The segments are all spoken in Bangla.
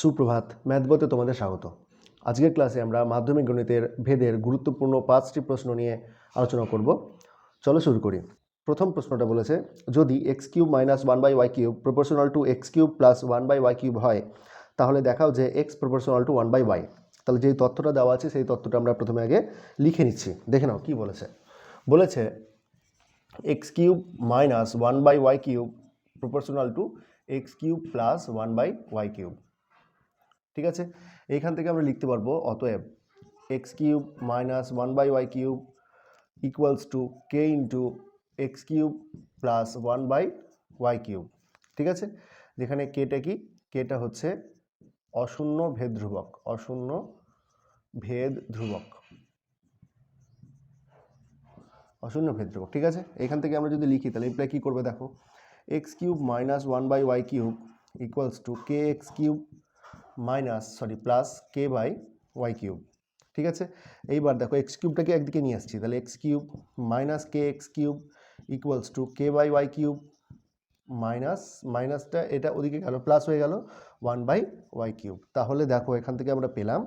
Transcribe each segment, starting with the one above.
সুপ্রভাত, ম্যাথবতে তোমাদের স্বাগত। আজকের ক্লাসে আমরা মাধ্যমিক গণিতের ভেদের গুরুত্বপূর্ণ পাঁচটি প্রশ্ন নিয়ে আলোচনা করব। চলো শুরু করি। প্রথম প্রশ্নটা বলেছে, যদি x cube minus one by y cube proportional to x cube plus one by y cube হয়, তাহলে দেখাও যে x proportional to one by y. তাহলে যেই তথ্যটা দেওয়া আছে, সেই তথ্যটা আমরা প্রথমে আগে লিখে নিচ্ছি। দেখে নাও কী বলেছে। বলেছে x cube minus one by y cube proportional to x cube plus one by y cube. ঠিক আছে? এইখান থেকে আমরা লিখতে পারব অতএব x cube minus one by y cube equals to k into x cube plus one by y cube. ঠিক আছে? যেখানে কেটা কি? কেটা হচ্ছে অশূন্য ভেদ ধ্রুবক, অশূন্য ভেদ ধ্রুবক। অশূন্য ভেদ ধ্রুবক, ঠিক আছে? এখান থেকে আমরা যদি লিখি, তাহলে এপ্লাই কী করবে দেখো? X cube minus one by y cube equals to k x cube minus sorry plus k by y cube ঠিক আছে? এইবার দেখো এক্স কিউবটাকে একদিকে নিয়ে আসছি। তাহলে x cube minus k x cube equals to k by y cube minus মাইনাসটা এটা ওদিকে গেল প্লাস হয়ে গেল ওয়ান বাই ওয়াই কিউব তাহলে দেখো এখান থেকে আমরা পেলাম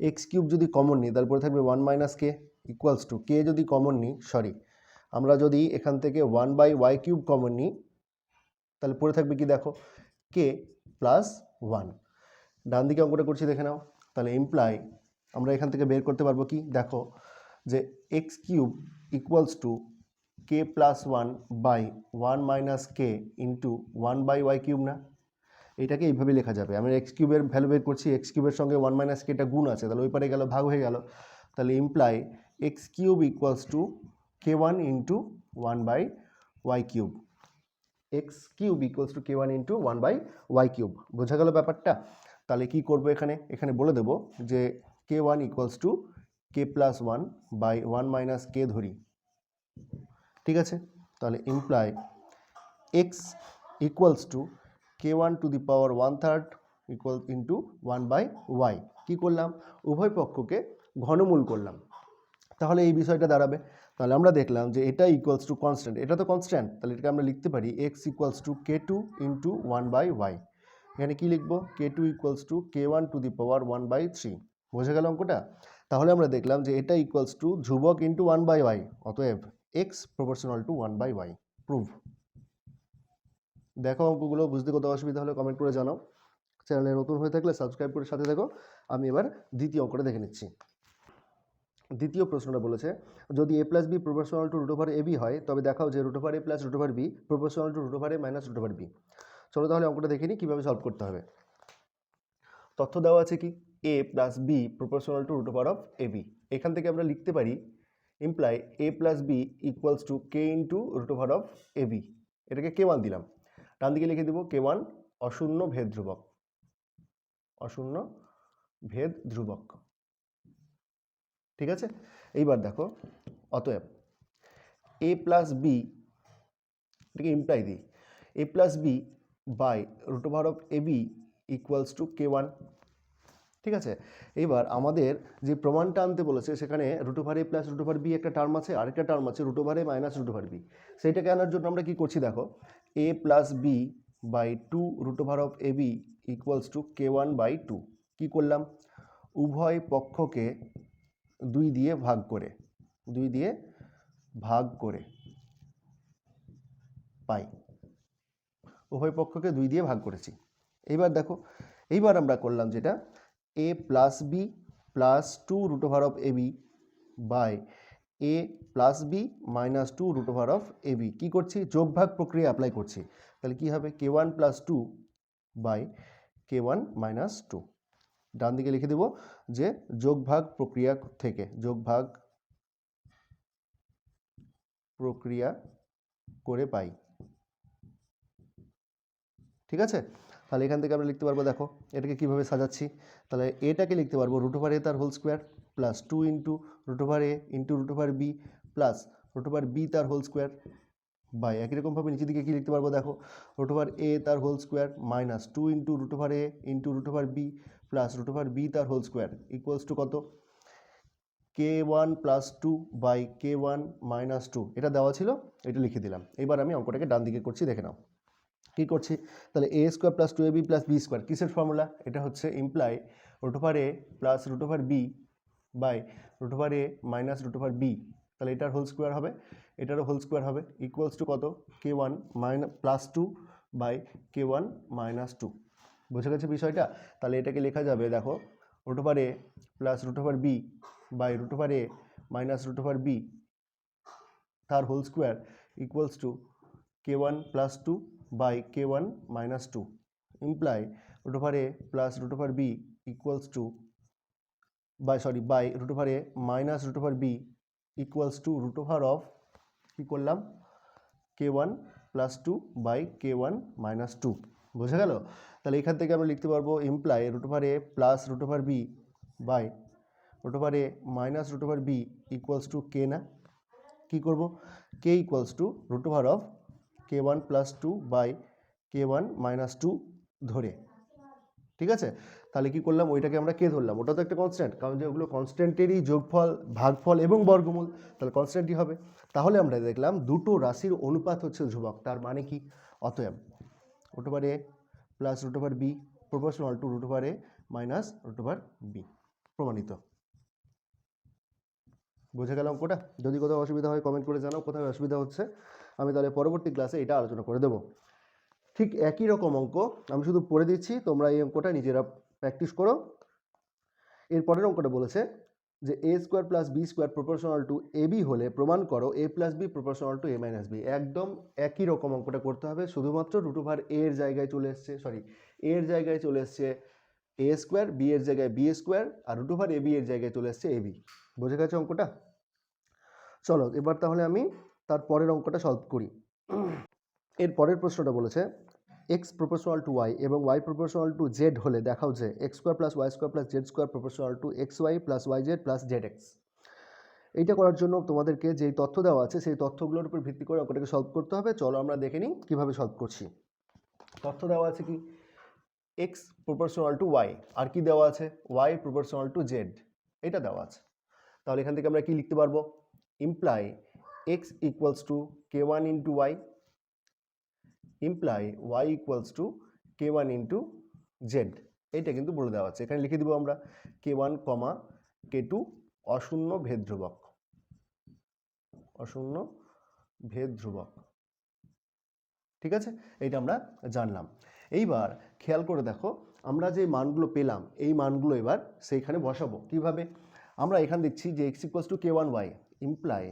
এক্স কিউব যদি কমন নিই, তারপরে থাকবে one minus k equals to k যদি কমন নিই সরি আমরা যদি এখান থেকে one by y cube common নিই, তাহলে পড়ে থাকবে কি দেখো কে প্লাস ওয়ান ডান দিকে অঙ্কটা করছি, দেখে নাও। তাহলে এমপ্লাই আমরা এখান থেকে বের করতে পারব কি? দেখো যে x cube equals to k plus one by one minus k into one by y cube না? এটাকে এইভাবে লেখা যাবে। আমি এক্স কিউবের ভ্যালু বের করছি এক্স কিউবের সঙ্গে ওয়ান মাইনাস কেটা গুণ আছে, তাহলে ওই পারে গেল, ভাগ হয়ে গেল। তাহলে imply x cube equals to k one into one by y cube x cube equals to k one into one by y cube বোঝা গেল ব্যাপারটা? তাহলে কি করব এখানে? এখানে বলে দেব যে k one equals to k plus one by one minus k ধরি। ঠিক আছে? তাহলে imply x equals to k one to the power one third equal into one by y কী করলাম? উভয় পক্ষকে ঘনমূল করলাম। তাহলে এই বিষয়টা দাঁড়াবে। তাহলে আমরা দেখলাম যে এটা ইকুয়ালস টু কনস্ট্যান্ট এটা তো কনস্ট্যান্ট তাহলে এটাকে আমরা লিখতে পারি x equals to k two into one by y এখানে কী লিখব? K two equals to k one to the power one by three বোঝা গেল অঙ্কটা? তাহলে আমরা দেখলাম যে এটা ইকুয়ালস টু ধ্রুবক ইন্টু ওয়ান বাই ওয়াই অতএব x proportional to one by y prove দেখো অঙ্কগুলো, বুঝতে কত অসুবিধা হলে কমেন্ট করে জানাও। চ্যানেলে নতুন হয়ে থাকলে সাবস্ক্রাইব করে সাথে দেখো আমি এবার দ্বিতীয় অঙ্কটা দেখে নিচ্ছি। দ্বিতীয় প্রশ্নটা বলেছে, যদি a plus b proportional to root over a b হয়, তবে দেখাও যে root over a plus root over b proportional to root over a minus root over b চলো তাহলে অঙ্কটা দেখে নিই, কীভাবে সলভ করতে হবে। তথ্য দেওয়া আছে কি? A plus b proportional to root of a b এখান থেকে আমরা লিখতে পারি imply a plus b equals to k into root over of a b এটাকে কে ওয়ান দিলাম। ডান দিকে লিখে দেবো কে ওয়ান অশূন্য ভেদ ধ্রুবক। অশূন্য ভেদ ধ্রুবক। ঠিক আছে? এইবার দেখো, অতএব এ প্লাস বি এটাকে ইমপ্লাই দিই। A plus b by root over of a b equals to k one ঠিক আছে? এইবার আমাদের যে প্রমাণটা আনতে বলেছে, সেখানে root over a plus root over b একটা টার্ম আছে, আরেকটা টার্ম আছে root over a minus root over b সেইটাকে আনার জন্য আমরা কি করছি দেখো? A plus b by two root over of a b equals two K one by two কী করলাম? উভয় পক্ষকে দুই দিয়ে ভাগ করে, দুই দিয়ে ভাগ করে পাই। উভয় পক্ষকে দুই দিয়ে ভাগ করেছি। এইবার দেখো, এইবার আমরা করলাম যেটা a plus b plus two root over of a b by a plus b minus two root over of a b কী করছি? যোগ ভাগ প্রক্রিয়া অ্যাপ্লাই করছি। তাহলে কী হবে? K one plus two by k one minus two ডান দিকে লিখে দেব যে যোগ ভাগ প্রক্রিয়া থেকে, যোগ ভাগ প্রক্রিয়া করে পাই। ঠিক আছে? তাহলে এখান থেকে আমরা লিখতে পারব, দেখো, এটাকে কীভাবে সাজাচ্ছি? তাহলে এটাকে লিখতে পারব রুট ওভার এ তার whole square plus two into root over a into root over b plus root over b তার হোল স্কোয়ার বাই একই রকমভাবে নিচের দিকে কী লিখতে পারব, দেখো? রুট ওভার এ তার whole square minus two into root over a into root over b plus root over b তার হোল স্কোয়ার ইকুয়ালস টু কত? K one plus two by k one minus two এটা দেওয়া ছিল, এটা লিখে দিলাম। এবার আমি অঙ্কটাকে ডান দিকে করছি, দেখে নাও। কী করছি? তাহলে a square plus two a b plus b square কিসের ফর্মুলা এটা হচ্ছে imply root over a plus root over b by root over a minus root over b তাহলে এটার হোল স্কোয়ার হবে। এটারও হোল স্কোয়ার হবে। ইকুয়ালস টু কত? K one minus plus two by k one minus two বুঝে গেছে বিষয়টা? তাহলে এটাকে লেখা যাবে, দেখো root over a plus root over b by root over a minus root over b তার whole square equals to k one plus two by k one minus two imply root over a plus root over b equals to by sorry by root over a minus root over b equals to root over of কী করলাম k one plus two by k one minus two বোঝা গেল তাহলে এখান থেকে আমরা লিখতে পারব imply root over a plus root over b by root over a minus root over b equals to k না কী করব k equals to root over of k one plus two by k one minus two ধরে। ঠিক আছে? তাহলে কি করলাম? ওইটাকে আমরা কে ধরলাম। ওটা তো একটা কনস্ট্যান্ট কারণ যে ওগুলো কনস্ট্যান্টেরই যোগফল, ভাগফল এবং বর্গমূল, তাহলে কনস্ট্যান্টই হবে। তাহলে আমরা দেখলাম দুটো রাশির অনুপাত হচ্ছে ধ্রুবক, তার মানে কি? অতএব root over a plus root over b proportional to root over a minus root over b প্রমাণিত। বুঝে গেলাম কোটা যদি কোথাও অসুবিধা হয় কমেন্ট করে জানাও, কোথায় অসুবিধা হচ্ছে? আমি তাহলে পরবর্তী ক্লাসে এটা আলোচনা করে দেবো। ঠিক একই রকম অঙ্ক, আমি শুধু পড়ে দিচ্ছি, তোমরা এই অঙ্কটা নিজেরা প্র্যাকটিস করো। এরপরের অঙ্কটা বলেছে যে a square plus b square proportional to a b হলে প্রমাণ করো a plus b proportional to a minus b একদম একই রকম অঙ্কটা করতে হবে, শুধুমাত্র রুট ওভার এর জায়গায় চলে এসছে সরি এর জায়গায় চলে এসছে এ স্কোয়ার বি এর জায়গায় বি স্কোয়ার আর রুট ওভার এ বি এর জায়গায় চলে এসছে এ বি বোঝা গেছে অঙ্কটা? চলো, এবার তাহলে আমি তার পরের অঙ্কটা সলভ করি। এর পরের প্রশ্নটা বলেছে এক্স প্রপোর্শনাল টু ওয়াই এবং ওয়াই প্রপোর্শনাল টু জেড হলে দেখাও যে x square plus y square plus z square proportional to x y plus y z plus z x এইটা করার জন্য তোমাদেরকে যেই তথ্য দেওয়া আছে, সেই তথ্যগুলোর উপর ভিত্তি করে অঙ্কটাকে সলভ করতে হবে। চলো আমরা দেখে নিই কীভাবে সলভ করছি। তথ্য দেওয়া আছে কি? এক্স প্রপোর্শনাল টু ওয়াই আর কি দেওয়া আছে? ওয়াই প্রপোর্শনাল টু জেড এটা দেওয়া আছে। তাহলে এখান থেকে আমরা কি লিখতে পারব? Imply x equals to k one into y imply y equals to k one into z এইটা কিন্তু বলে দেওয়া আছে। এখানে লিখে দিব আমরা কে ওয়ান কমা কে টু অশূন্য ভেদ ধ্রুবক অশূন্য ভেদ ধ্রুবক ঠিক আছে? এইটা আমরা জানলাম। এইবার খেয়াল করে দেখো, আমরা যে মানগুলো পেলাম, এই মানগুলো এবার সেইখানে বসাবো। কীভাবে? আমরা এখানে দেখছি যে x equals to k one y imply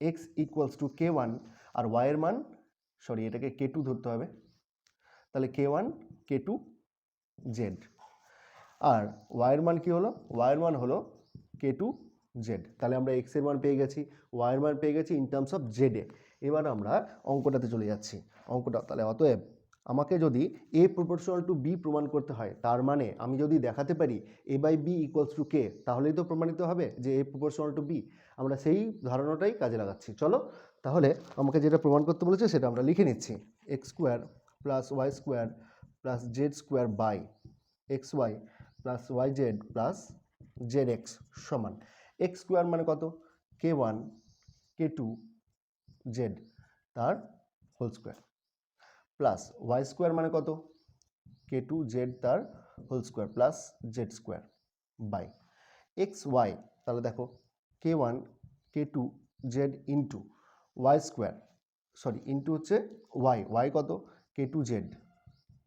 x equals to k one আর ওয়াইয়ের মান সরি এটাকে কে টু ধরতে হবে। তাহলে k one k two z আর ওয়াইয়ের মান কি হলো? ওয়াইয়ের মান হলো কে টু জেড তাহলে আমরা এক্সের মান পেয়ে গেছি ওয়াইয়ের মান পেয়ে গেছি ইন টার্মস অফ জেডে এবার আমরা অঙ্কটাতে চলে যাচ্ছি। অঙ্কটা, তাহলে অতএব আমাকে যদি এ প্রপোর্শনাল টু বি প্রমাণ করতে হয়, তার মানে আমি যদি দেখাতে পারি a by b equals to k তাহলেই তো প্রমাণিত হবে যে এ প্রপোর্শনাল টু বি আমরা সেই ধারণাটাই কাজে লাগাচ্ছি। চলো, তাহলে আমাকে যেটা প্রমাণ করতে বলেছে সেটা আমরা লিখে নিচ্ছি। X square plus y square plus z square by x y plus y z plus z x সমান। এক্স স্কোয়ার মানে কত? K one k two z তার whole square plus y square মানে কত? কে টু জেড তার whole square plus z square by x y তাহলে দেখো k one k two z into y square sorry into হচ্ছে ওয়াই ওয়াই কত? কে টু জেড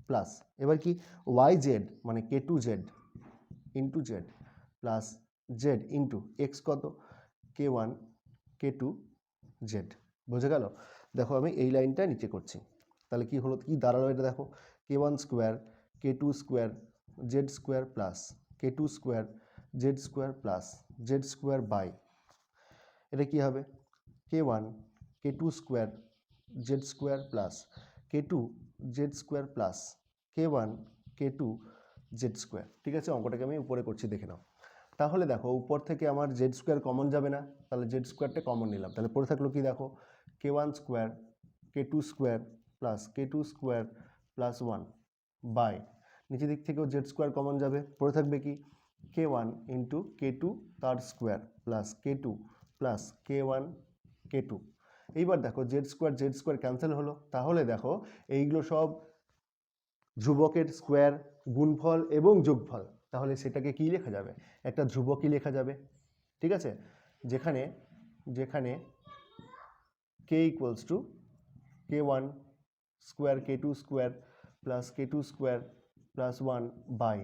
প্লাস এবার কি? ওয়াই জেড মানে k two z into z plus z into x কত? K one k two z বুঝে গেল? দেখো আমি এই লাইনটা নিচে করছি। তাহলে কি হলো? কি দাঁড়াল এটা দেখো। K one square k two square z square plus k two square z square plus z square by এটা কি হবে? K one k two square z square plus k two z square plus k one k two z square ঠিক আছে? অঙ্কটাকে আমি উপরে করছি, দেখে নাও। তাহলে দেখো, উপর থেকে আমার জেড স্কোয়ার কমন যাবে না, তাহলে জেড স্কোয়ারটা কমন নিলাম। তাহলে পড়ে থাকল কি দেখো? K one square k two square plus k two square plus one by নিচের দিক থেকেও জেড স্কোয়ার কমন যাবে। পড়ে থাকবে কি? K one into k two তার square plus k two plus k one k two এইবার দেখো z square z square cancel হলো। তাহলে দেখো এইগুলো সব ধ্রুবকের স্কোয়ার গুণফল এবং যোগফল। তাহলে সেটাকে কি লেখা যাবে? একটা ধ্রুবকই লেখা যাবে। ঠিক আছে? যেখানে যেখানে k equals to k one square k two square plus k two square plus one by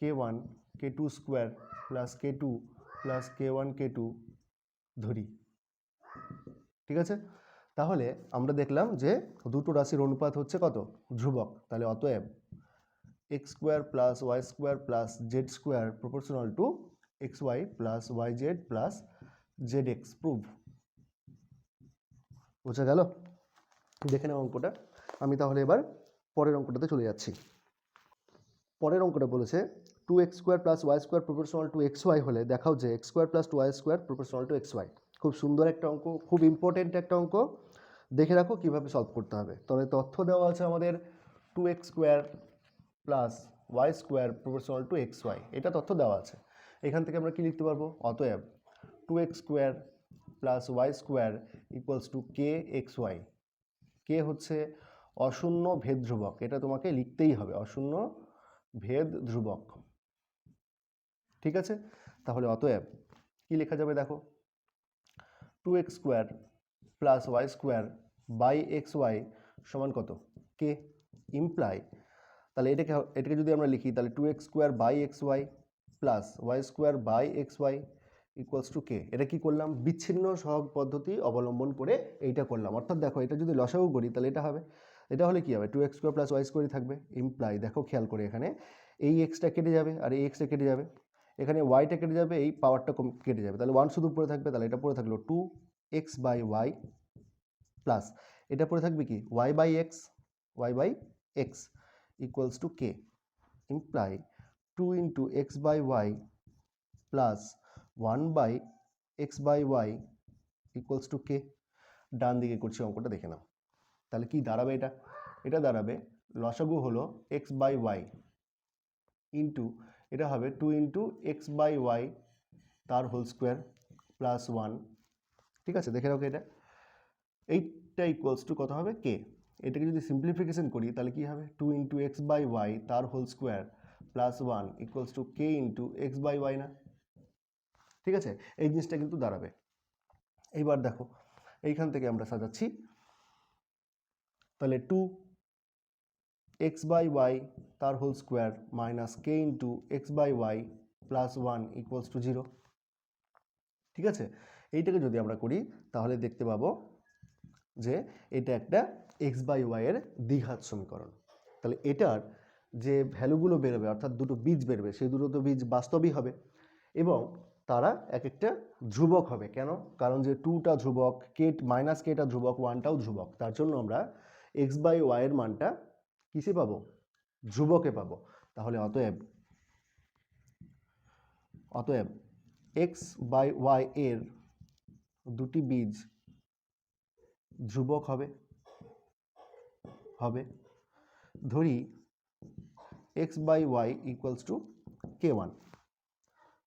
k one k two square plus k two plus k one k two ধরি। ঠিক আছে? তাহলে আমরা দেখলাম যে দুটো রাশির অনুপাত হচ্ছে কত? ধ্রুবক। তাহলে অতএব x square plus y square plus z square proportional to x y plus y z plus z x prove বোঝা গেল? দেখে নাও অঙ্কটা। আমি তাহলে এবার পরের অঙ্কটাতে চলে যাচ্ছি। পরের অঙ্কটা বলেছে two x square plus y square proportional to x y হলে দেখাও যে x square plus two y square proportional to x y খুব সুন্দর একটা অঙ্ক, খুব ইম্পর্টেন্ট একটা অঙ্ক। দেখে রাখো কীভাবে সলভ করতে হবে। তবে তথ্য দেওয়া আছে আমাদের two x square plus y square proportional to x y এটা তথ্য দেওয়া আছে। এখান থেকে আমরা কী লিখতে পারব? অতএব two x square plus y square equals to k x y k হচ্ছে অশূন্য ভেদ ধ্রুবক, এটা তোমাকে লিখতেই হবে, অশূন্য ভেদ ধ্রুবক। ঠিক আছে? তাহলে অতএব কি লেখা যাবে দেখো? Two X square plus Y square by X Y সমান কত? কে? ইমপ্লাই। তাহলে এটাকে এটাকে যদি আমরা লিখি, তাহলে two x square by x y plus y square by x y equals to k? এটা কি করলাম? বিচ্ছিন্ন সহগ পদ্ধতি অবলম্বন করে এইটা করলাম। অর্থাৎ দেখো, এটা যদি লসাগু করি, তাহলে এটা হবে এটা হলে কি হবে? Two x square plus y স্কোয়ারই থাকবে। ইমপ্লাই দেখো খেয়াল করে এখানে, এই এক্সটা কেটে যাবে আর এই এক্সটা কেটে যাবে। এখানে ওয়াইটা কেটে যাবে, এই পাওয়ারটা কম, কেটে যাবে। তাহলে ওয়ান শুধু পড়ে থাকবে, তাহলে এটা পড়ে থাকল two x by y plus এটা পড়ে থাকবে কি? Y by x y by x equals to k imply two into x by y plus one by x by y equals to k ডান দিকে করছি অঙ্কটা, দেখে নাও। তাহলে কি দাঁড়াবে এটা? এটা দাঁড়াবে, লসাগু হলো এক্স বাই ওয়াই ইন্টু এটা হবে two into x by y তার হোল স্কোয়ার প্লাস ওয়ান ঠিক আছে? দেখে রাখো এটা। এইটা ইকুয়ালস টু কত হবে? কে এটাকে যদি সিম্পলিফিকেশন করি, তাহলে কি হবে? Two into x by y তার whole square plus one equals to k into x by y না? ঠিক আছে? এই জিনিসটা কিন্তু দাঁড়াবে। এইবার দেখো, এইখান থেকে আমরা সাজাচ্ছি। তাহলে টু এক্স বাই ওয়াই তার whole square minus k into x by y plus one equals to zero ঠিক আছে? এইটাকে যদি আমরা করি, তাহলে দেখতে পাবো যে এটা একটা এক্স বাই ওয়াইয়ের দ্বিঘাত সমীকরণ। তাহলে এটার যে ভ্যালুগুলো বেরোবে, অর্থাৎ দুটো বীজ বেরোবে, সেই দুটো তো বীজ বাস্তবই হবে। এবং তারা এক একটা ধ্রুবক হবে। কেন? কারণ যে টুটা ধ্রুবক কে মাইনাস কেটা ধ্রুবক ওয়ানটাও ধ্রুবক। তার জন্য আমরা এক্স বাই ওয়াইয়ের মানটা কিসে পাবো? ধ্রুবকে পাবো। তাহলে অতএব অতএব এক্স বাই ওয়াই এর দুটি বীজ ধ্রুবক হবে। হবে। ধরি x by y equals to k one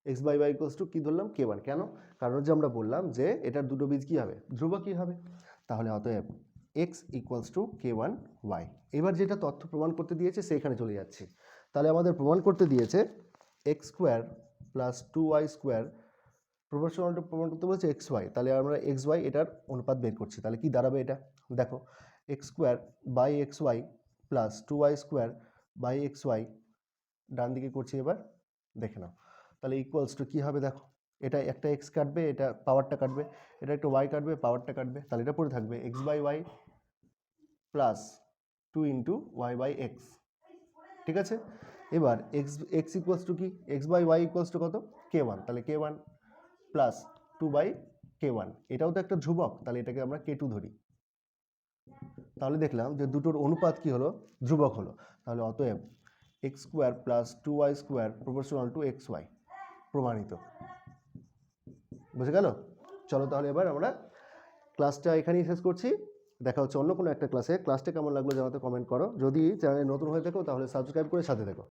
x by y equals to কী ধরলাম? কে ওয়ান কেন? কারণ যে আমরা বললাম যে এটার দুটো বীজ কী হবে? ধ্রুবক কী হবে। তাহলে অতএব x equals to k one y এবার যেটা তথ্য প্রমাণ করতে দিয়েছে সেখানে চলে যাচ্ছি। তাহলে আমাদের প্রমাণ করতে দিয়েছে x square plus two y square প্রপোর্শনালটা প্রমাণ করতে বলেছে এক্স ওয়াই তাহলে আমরা এক্স ওয়াই এটার অনুপাত বের করছি। তাহলে কি দাঁড়াবে এটা? দেখো x square by x y plus two y square by x y ডান দিকে করছি এবার, দেখে নাও। তাহলে ইকুয়ালস টু কী হবে দেখো? এটা একটা এক্স কাটবে, এটা পাওয়ারটা কাটবে, এটা একটা ওয়াই কাটবে পাওয়ারটা কাটবে, তাহলে এটা পড়ে থাকবে। X by y plus two into y by x ঠিক আছে? এবার এক্স এক্স ইকুয়ালস টু কি? X by y equals to কত? কে ওয়ান তাহলে k one plus two by k one এটাও তো একটা ধ্রুবক, তাহলে এটাকে আমরা কে টু ধরি। তাহলে দেখলাম যে দুটোর অনুপাত কি হলো? ধ্রুবক হলো। তাহলে অতএব x square plus two y square proportional to x y প্রমাণিত। বুঝে গেল? চলো তাহলে এবার আমরা ক্লাসটা এখানেই শেষ করছি। দেখা হচ্ছে অন্য কোনো একটা ক্লাসে ক্লাসটি কেমন লাগল জানাতে কমেন্ট করো। যদি চ্যানেলে নতুন হয়ে থাকো, তাহলে সাবস্ক্রাইব করে সাথে থেকো।